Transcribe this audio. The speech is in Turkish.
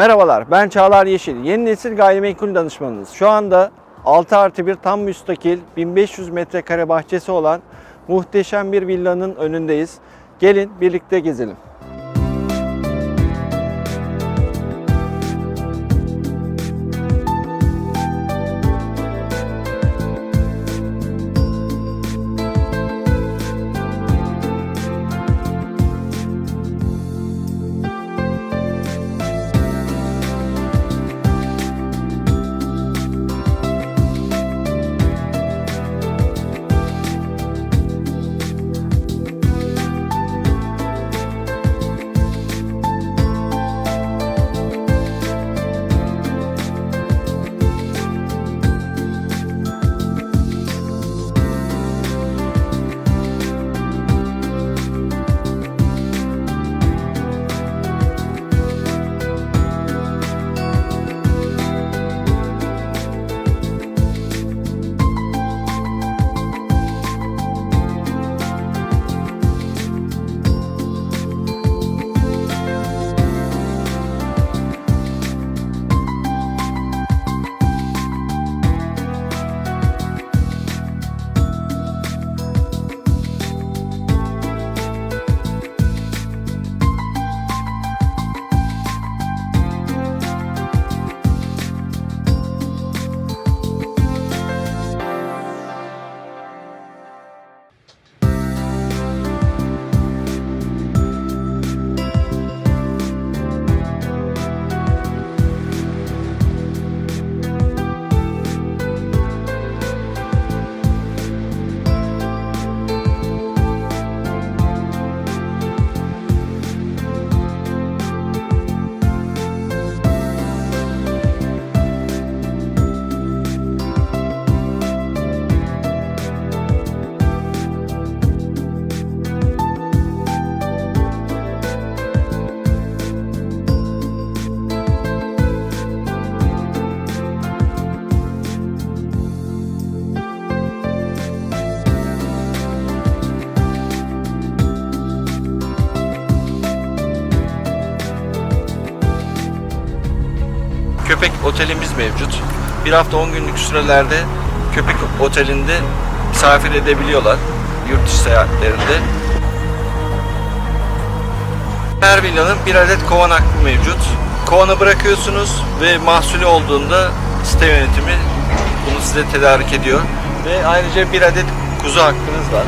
Merhabalar, ben Çağlar Yeşil. Yeni nesil gayrimenkul danışmanınız. Şu anda 6 artı 1 tam müstakil 1500 metrekare bahçesi olan muhteşem bir villanın önündeyiz. Gelin birlikte gezelim. Köpek otelimiz mevcut. Bir hafta 10 günlük sürelerde köpek otelinde misafir edebiliyorlar yurt dışı seyahatlerinde. Her villanın bir adet kovan hakkı mevcut. Kovanı bırakıyorsunuz ve mahsulü olduğunda site yönetimi bunu size tedarik ediyor. Ve ayrıca bir adet kuzu hakkınız var.